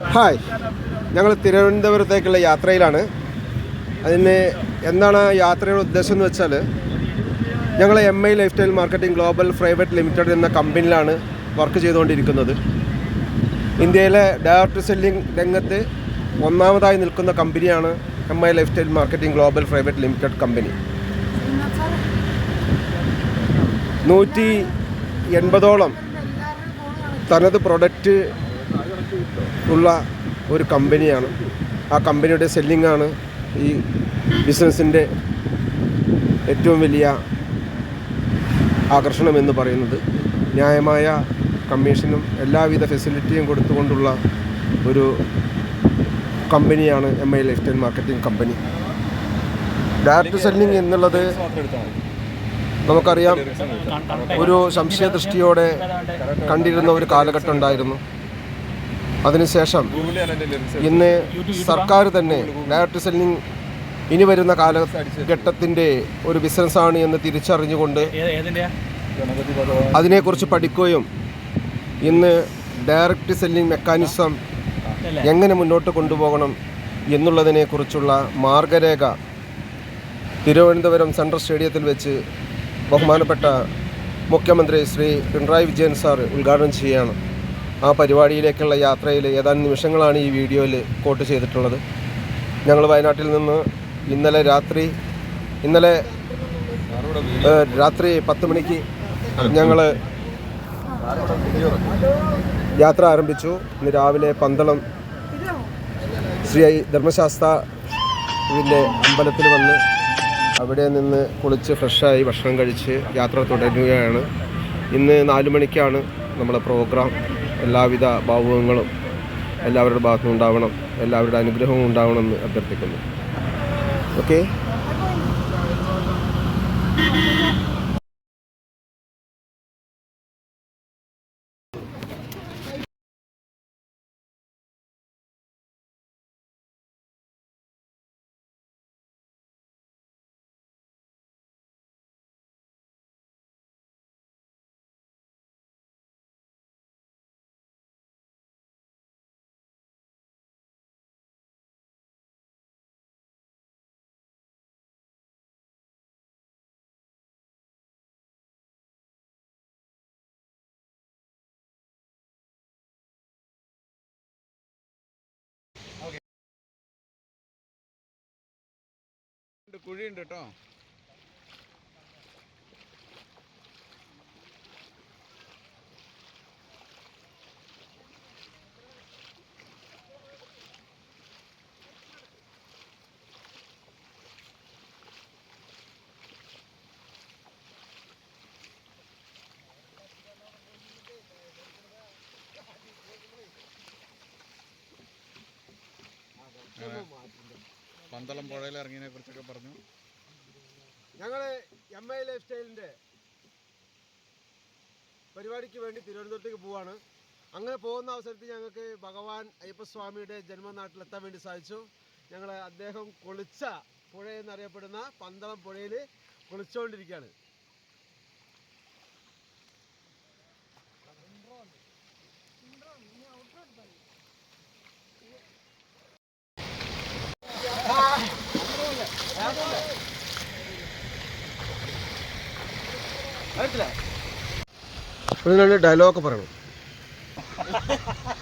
Hi. ഞങ്ങൾ തിരുവനന്തപുരത്തേക്കുള്ള യാത്രയിലാണ്. അതിന് എന്താണ് യാത്രയുടെ ഉദ്ദേശം എന്ന് വെച്ചാൽ ഞങ്ങൾ M I life style marketing global private limited എന്ന കമ്പനിയിലാണ് വർക്ക് ചെയ്തുകൊണ്ടിരിക്കുന്നത്. ഇന്ത്യയിലെ ഡയറക്റ്റ് സെല്ലിംഗ് രംഗത്ത് ഒന്നാമതായി നിൽക്കുന്ന കമ്പനിയാണ് M I life style marketing global private limited company. നൂറ്റി എൺപതോളം തനത് പ്രൊഡക്റ്റ് ഉള്ള ഒരു കമ്പനിയാണ്. ആ കമ്പനിയുടെ സെല്ലിങ്ങാണ് ഈ ബിസിനസ്സിന്റെ ഏറ്റവും വലിയ ആകർഷണം എന്ന് പറയുന്നത്. ന്യായമായ കമ്മീഷനും എല്ലാവിധ ഫെസിലിറ്റിയും കൊടുത്തുകൊണ്ടുള്ള ഒരു കമ്പനിയാണ് M I life style marketing company. Direct selling എന്നുള്ളത് നമുക്കറിയാം. ഒരു സംശയദൃഷ്ടിയോടെ കണ്ടിരുന്ന ഒരു കാലഘട്ടം ഉണ്ടായിരുന്നു. അതിനുശേഷം ഇന്ന് സർക്കാർ തന്നെ ഡയറക്റ്റ് സെല്ലിംഗ് ഇനി വരുന്ന കാലഘട്ടത്തിന്റെ ഒരു ബിസിനസ്സാണ് എന്ന് തിരിച്ചറിഞ്ഞുകൊണ്ട് അതിനെക്കുറിച്ച് പഠിക്കുകയും ഇന്ന് ഡയറക്റ്റ് സെല്ലിംഗ് മെക്കാനിസം എങ്ങനെ മുന്നോട്ട് കൊണ്ടുപോകണം എന്നുള്ളതിനെക്കുറിച്ചുള്ള മാർഗരേഖ തിരുവനന്തപുരം സെൻട്രൽ സ്റ്റേഡിയത്തിൽ വെച്ച് ബഹുമാനപ്പെട്ട മുഖ്യമന്ത്രി ശ്രീ പിണറായി വിജയൻ സാർ ഉദ്ഘാടനം ചെയ്യുകയാണ്. ആ പരിപാടിയിലേക്കുള്ള യാത്രയിൽ ഏതാനും നിമിഷങ്ങളാണ് ഈ വീഡിയോയിൽ കോട്ട് ചെയ്തിട്ടുള്ളത്. ഞങ്ങൾ വയനാട്ടിൽ നിന്ന് ഇന്നലെ രാത്രി ഇന്നലെ രാത്രി പത്ത് മണിക്ക് ഞങ്ങൾ യാത്ര ആരംഭിച്ചു. ഇന്ന് രാവിലെ പന്തളം ശ്രീ ധർമ്മശാസ്ത്ര ഇതിന്റെ അമ്പലത്തിൽ വന്ന് അവിടെ നിന്ന് കുളിച്ച് ഫ്രഷായി ഭക്ഷണം കഴിച്ച് യാത്ര തുടരുകയാണ്. ഇന്ന് നാല് മണിക്കാണ് നമ്മുടെ പ്രോഗ്രാം. എല്ലാവിധ ഭാവുകങ്ങളും എല്ലാവരുടെ ഭാഗത്തും ഉണ്ടാവണം എല്ലാവരുടെ അനുഗ്രഹവും ഉണ്ടാവണമെന്ന് അഭ്യർത്ഥിക്കുന്നു. ഓക്കെ കുഴിയുണ്ട് കേട്ടോ പന്തളം പുഴയിൽ ഇറങ്ങിയതിനെ കുറിച്ചൊക്കെ പറഞ്ഞു. ഞങ്ങൾ എം ഐ ലൈഫ് സ്റ്റൈലിന്റെ പരിപാടിക്ക് വേണ്ടി തിരുവനന്തപുരത്തേക്ക് പോവാണ്. അങ്ങനെ പോകുന്ന അവസരത്തിൽ ഞങ്ങൾക്ക് ഭഗവാൻ അയ്യപ്പസ്വാമിയുടെ ജന്മനാട്ടിലെത്താൻ വേണ്ടി സാധിച്ചു. ഞങ്ങൾ അദ്ദേഹം കുളിച്ച പുഴ എന്നറിയപ്പെടുന്ന പന്തളം പുഴയിൽ കുളിച്ചുകൊണ്ടിരിക്കുകയാണ് അതിനുള്ള ഡയലോഗ് പറയണം.